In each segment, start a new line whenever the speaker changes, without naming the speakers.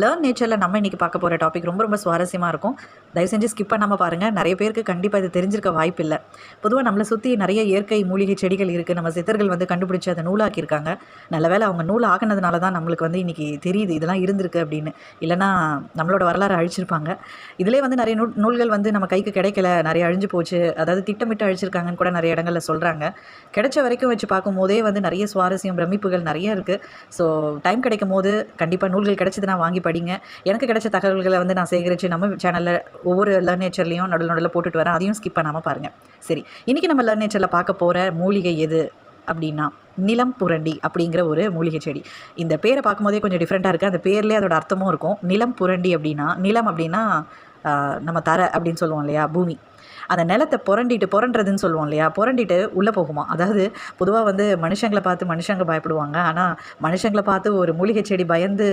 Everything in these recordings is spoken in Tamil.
லேர்ன் நேச்சரில் நம்ம இன்றைக்கி பார்க்க போகிற டாபிக் ரொம்ப ரொம்ப சுவாரஸ்யமாக இருக்கும். தயவு செஞ்சு ஸ்கிப் பண்ணாமல் பாருங்கள் நிறைய பேருக்கு கண்டிப்பாக இது தெரிஞ்சிருக்க வாய்ப்பு இல்லை. பொதுவாக நம்மளை சுற்றி நிறைய இயற்கை மூலிகை செடிகள் இருக்குது நம்ம சித்தர்கள் வந்து கண்டுபிடிச்சி அதை நூலாக்கியிருக்காங்க. நல்ல வேளை அவங்க நூல் ஆக்கினதுனால தான் நம்மளுக்கு வந்து இன்றைக்கி தெரியுது. இதெல்லாம் இருந்திருக்கு அப்படின்னு. இல்லைனா நம்மளோட வரலாறு அழிச்சிருப்பாங்க. இதிலே வந்து நிறைய நூல் நூல்கள் வந்து நம்ம கைக்கு கிடைக்கல. நிறைய அழிஞ்சு போச்சு. அதாவது திட்டமிட்டு அழிச்சிருக்காங்கன்னு கூட நிறைய இடங்களில் சொல்கிறாங்க கிடைச்ச வரைக்கும் வச்சு பார்க்கும்போதே வந்து நிறைய சுவாரஸ்யம் பிரமிப்புகள் நிறைய இருக்குது ஸோ டைம் கிடைக்கும் போது கண்டிப்பாக நூல்கள் கிடைச்சதுன்னா வாங்கி படிங்க. எனக்கு கிடைச்ச தகவல்களை வந்து நான் சேகரித்து நம்ம சேனலில் ஒவ்வொரு லர்ன் நேச்சர்லையும் நடுவில் நடுவில் போட்டுட்டு வரேன். அதையும் ஸ்கிப் பண்ணாமல் பாருங்கள் சரி இன்றைக்கி நம்ம லர்ன் நேச்சரில் பார்க்க போகிற மூலிகை எது அப்படின்னா நிலம் புரண்டி அப்படிங்கிற ஒரு மூலிகை செடி. இந்த பேரை பார்க்கும்போதே கொஞ்சம் டிஃப்ரெண்ட்டாக இருக்குது அந்த பேர்லேயே அதோட அர்த்தமும் இருக்கும். நிலம் புரண்டி அப்படின்னா நிலம் அப்படின்னா நம்ம தர அப்படின்னு சொல்லுவோம் இல்லையா? பூமி. அந்த நிலத்தை புரண்டிட்டு புரண்டுறதுன்னு சொல்லுவோம் இல்லையா? புரண்டிட்டு உள்ளே போகுமா? அதாவது பொதுவாக வந்து மனுஷங்களை பார்த்து மனுஷங்க பயப்படுவாங்க. ஆனால் மனுஷங்களை பார்த்து ஒரு மூலிகை செடி பயந்து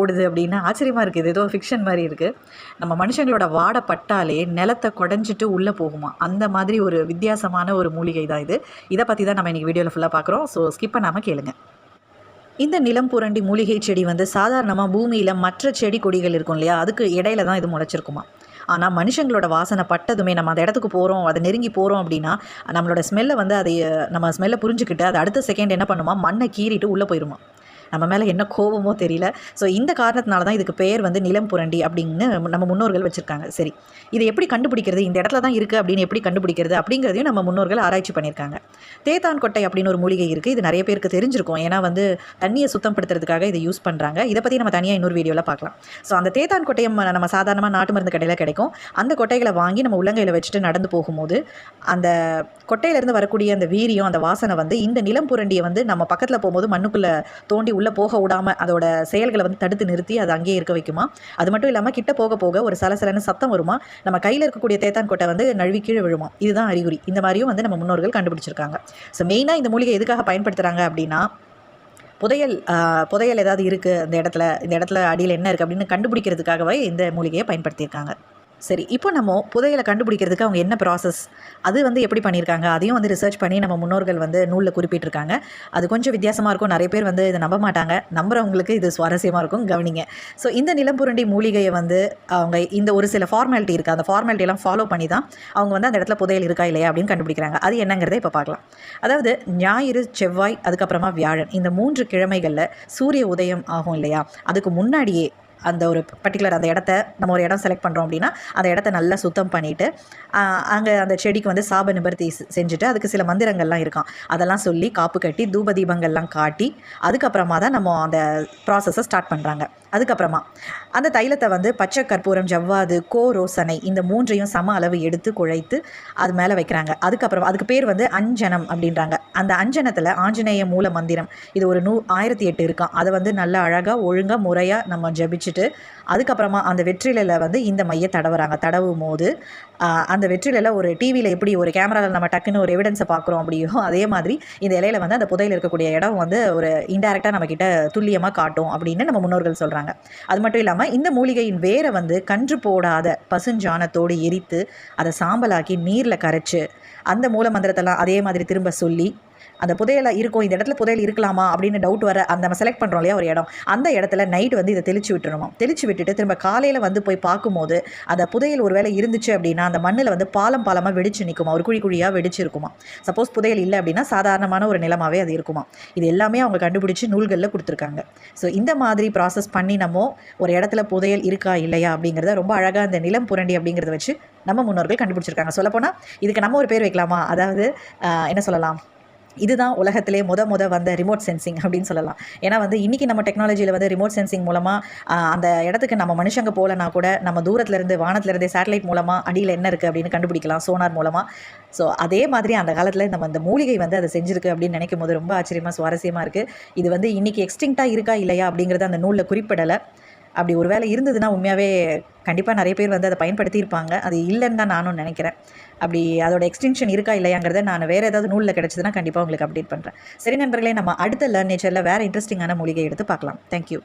ஓடுது அப்படின்னா ஆச்சரியமாக இருக்குது இது ஏதோ ஃபிக்ஷன் மாதிரி இருக்குது நம்ம மனுஷங்களோட வாடை பட்டாலே நிலத்தை குடஞ்சிட்டு உள்ளே போகுமா? அந்த மாதிரி ஒரு வித்தியாசமான ஒரு மூலிகை தான் இது. இதை பற்றி தான் நம்ம இன்றைக்கி வீடியோவில் ஃபுல்லாக பார்க்குறோம். ஸோ ஸ்கிப் பண்ணாமல் கேளுங்கள் இந்த நிலம் புரண்டி மூலிகை செடி வந்து சாதாரணமாக பூமியில் மற்ற செடி கொடிகள் இருக்கும் இல்லையா? அதுக்கு இடையில தான் இது முளைச்சிருக்குமா? ஆனால் மனுஷங்களோட வாசனை பட்டதுமே நம்ம அந்த இடத்துக்கு போகிறோம் அதை நெருங்கி போகிறோம் அப்படின்னா நம்மளோட ஸ்மெல்லை வந்து அதை நம்ம ஸ்மெல்லை புரிஞ்சுக்கிட்டு அது அடுத்த செகண்ட் என்ன பண்ணுமா? மண்ணை கீறிட்டு உள்ளே போயிருமா? நம்ம மேலே என்ன கோபமோ தெரியல. ஸோ இந்த காரணத்தினால தான் இதுக்கு பெயர் வந்து நிலம் புரண்டி அப்படின்னு நம்ம முன்னோர்கள் வச்சுருக்காங்க. சரி இதை எப்படி கண்டுபிடிக்கிறது? இந்த இடத்துல தான் இருக்குது அப்படின்னு எப்படி கண்டுபிடிக்கிறது? அப்படிங்கிறதையும் நம்ம முன்னோர்கள் ஆராய்ச்சி பண்ணியிருக்காங்க. தேத்தான் கொட்டை அப்படின்னு ஒரு மூலிகை இருக்குது இது நிறைய பேருக்கு தெரிஞ்சிருக்கும். ஏன்னா வந்து தண்ணியை சுத்தப்படுத்துறதுக்காக இதை யூஸ் பண்ணுறாங்க இதை பற்றி நம்ம தனியாக இன்னொரு வீடியோவில் பார்க்கலாம். ஸோ அந்த தேத்தான் கொட்டையை நம்ம சாதாரணமாக நாட்டு மருந்து கடையில் கிடைக்கும். அந்த கொட்டைகளை வாங்கி நம்ம உள்ளங்கையில் வச்சுட்டு நடந்து போகும்போது அந்த கொட்டையிலேருந்து வரக்கூடிய அந்த வீரியம் அந்த வாசனை வந்து இந்த நிலம் புரண்டியை வந்து நம்ம பக்கத்தில் போகும்போது மண்ணுக்குள்ளே தோண்டி உள்ளே போக விடாமல் அதோட செயல்களை வந்து தடுத்து நிறுத்தி அதை அங்கேயே இருக்க வைக்குமா? அது மட்டும் இல்லாமல் கிட்ட போக போக ஒரு சலசலன்னு சத்தம் வருமா? நம்ம கையில் இருக்கக்கூடிய தேத்தான் கொட்டை வந்து நழுவி கீழே விழுமா? இதுதான் அறிகுறி. இந்த மாதிரியும் வந்து நம்ம முன்னோர்கள் கண்டுபிடிச்சிருக்காங்க. ஸோ மெயினாக இந்த மூலிகை எதுக்காக பயன்படுத்துகிறாங்க அப்படின்னா புதையல் புதையல் ஏதாவது இருக்குது இந்த இடத்துல இந்த இடத்துல அடியில் என்ன இருக்குது அப்படின்னு கண்டுபிடிக்கிறதுக்காகவே இந்த மூலிகையை பயன்படுத்தியிருக்காங்க. சரி இப்போ நம்ம புதையலை கண்டுபிடிக்கிறதுக்கு அவங்க என்ன ப்ராசஸ் அது வந்து எப்படி பண்ணியிருக்காங்க? அதையும் வந்து ரிசர்ச் பண்ணி நம்ம முன்னோர்கள் வந்து நூலில் குறிப்பிட்டிருக்காங்க. அது கொஞ்சம் வித்தியாசமாக இருக்கும். நிறைய பேர் வந்து இதை நம்ப மாட்டாங்க. நம்புறவங்களுக்கு இது சுவாரஸ்யமாக இருக்கும். கவனிங்க. ஸோ இந்த நிலம்புரண்டி மூலிகையை வந்து அவங்க இந்த ஒரு சில ஃபார்மாலிட்டி இருக்குது அந்த ஃபார்மாலிட்டியெல்லாம் ஃபாலோ பண்ணி தான் அவங்க வந்து அந்த இடத்துல புதையல் இருக்கா இல்லையா அப்படின்னு கண்டுபிடிக்கிறாங்க. அது என்னங்கிறத இப்போ பார்க்கலாம். அதாவது ஞாயிறு செவ்வாய் அதுக்கப்புறமா வியாழன். இந்த மூன்று கிழமைகளில் சூரிய உதயம் ஆகும் இல்லையா? அதுக்கு முன்னாடியே அந்த ஒரு பர்டிகுலர் அந்த இடத்த நம்ம ஒரு இடம் செலக்ட் பண்ணுறோம் அப்படின்னா அந்த இடத்த நல்லா சுத்தம் பண்ணிவிட்டு அங்கே அந்த செடிக்கு வந்து சாப நிபர்த்தி செஞ்சுட்டு அதுக்கு சில மந்திரங்கள்லாம் இருக்கும். அதெல்லாம் சொல்லி காப்பு கட்டி தூப தீபங்கள்லாம் காட்டி அதுக்கப்புறமா தான் நம்ம அந்த ப்ராசஸை ஸ்டார்ட் பண்ணுறாங்க அதுக்கப்புறமா அந்த தைலத்தை வந்து பச்சை கற்பூரம் ஜவ்வாது கோ ரோசனை இந்த மூன்றையும் சம அளவு எடுத்து குழைத்து அது மேலே வைக்கிறாங்க. அதுக்கப்புறம் அதுக்கு பேர் வந்து அஞ்சனம் அப்படின்றாங்க. அந்த அஞ்சனத்தில் ஆஞ்சநேய மூல மந்திரம் இது ஒரு நூ ஆயிரத்தி எட்டு இருக்கான் அதை வந்து நல்லா அழகாக ஒழுங்காக முறையாக நம்ம ஜபிச்சுட்டு அதுக்கப்புறமா அந்த வெற்றிலையில் வந்து இந்த மைய தடவுறாங்க. தடவும் போது அந்த வெற்றிலையில் ஒரு டிவியில் எப்படி ஒரு கேமராவில் நம்ம டக்குன்னு ஒரு எவிடன்ஸை பார்க்குறோம் அப்படியோ அதே மாதிரி இந்த இலையில வந்து அந்த புதையில் இருக்கக்கூடிய இடம் வந்து ஒரு இன்டெரக்டாக நம்மக்கிட்ட துல்லியமாக காட்டும் அப்படின்னு நம்ம முன்னோர்கள் சொல்கிறாங்க அது மட்டும் இல்லாமல் இந்த மூலிகையின் வேரை வந்து கன்று போடாத பசுஞ்சாணத்தோடு எரித்து அதை சாம்பலாக்கி நீரில் கரைச்சு அந்த மூல மந்திரத்தெல்லாம் அதே மாதிரி திரும்ப சொல்லி அந்த புதையல இருக்கும் இந்த இடத்துல புதையல் இருக்கலாமா அப்படின்னு டவுட் வர அந்த நம்ம செலக்ட் பண்ணுறோம் இல்லையா ஒரு இடம். அந்த இடத்துல நைட் வந்து இதை தெளிச்சு விட்டுருமா தெளிச்சு விட்டுட்டு திரும்ப காலையில் வந்து போய் பார்க்கும்போது அந்த புதையல் ஒரு வேளை இருந்துச்சு அப்படின்னா அந்த மண்ணில் வந்து பாலம் பாலமாக வெடிச்சு நிற்குமா ஒரு குழி குழியாக வெடிச்சு இருக்குமா சப்போஸ் புதையல் இல்லை அப்படின்னா சாதாரணமான ஒரு நிலமாகவே அது இருக்குமா? இது எல்லாமே அவங்க கண்டுபிடிச்சி நூல்களில் கொடுத்துருக்காங்க. ஸோ இந்த மாதிரி ப்ராசஸ் பண்ணி நம்ம ஒரு இடத்துல புதையல் இருக்கா இல்லையா அப்படிங்கிறத ரொம்ப அழகாக அந்த நிலம் புரண்டி அப்படிங்கிறத வச்சு நம்ம முன்னோர்கள் கண்டுபிடிச்சிருக்காங்க. சொல்லப்போனால் இதுக்கு நம்ம ஒரு பேர் வைக்கலாமா? அதாவது என்ன சொல்லலாம்? இதுதான் உலகத்திலே முத முத வந்த ரிமோட் சென்சிங் அப்படின்னு சொல்லலாம். ஏன்னா வந்து இன்றைக்கி நம்ம டெக்னாலஜியில் வந்து ரிமோட் சென்சிங் மூலமாக அந்த இடத்துக்கு நம்ம மனுஷங்க போகலனா கூட நம்ம தூரத்துலேருந்து வானத்துலேருந்தே சேட்டலைட் மூலமாக அடியில் என்ன இருக்குது அப்படின்னு கண்டுபிடிக்கலாம் சோனார் மூலமாக ஸோ அதே மாதிரி அந்த காலத்தில் நம்ம அந்த மூலிகை வந்து அதை செஞ்சிருக்கு அப்படின்னு நினைக்கும் போது ரொம்ப ஆச்சரியமாக சுவாரஸ்யமாக இருக்குது இது வந்து இன்றைக்கி எக்ஸ்டிங்க்டாக இருக்கா இல்லையா அப்படிங்கிறத அந்த நூலில் குறிப்பிடலை. அப்படி ஒரு வேளை இருந்ததுன்னா உண்மையாகவே கண்டிப்பாக நிறைய பேர் வந்து அதை பயன்படுத்தியிருப்பாங்க. அது இல்லைன்னு தான் நானும் நினைக்கிறேன். அப்படி அதோட எக்ஸ்டென்ஷன் இருக்கா இல்லையாங்கிறத நான் வேறு ஏதாவது நூலில் கிடச்சதுன்னா கண்டிப்பாக உங்களுக்கு அப்டேட் பண்ணுறேன் சரி நண்பர்களே நம்ம அடுத்த லேர்ன் நேச்சரில் வேறு இன்ட்ரெஸ்டிங்கான மூலிகை எடுத்து பார்க்கலாம். தேங்க்யூ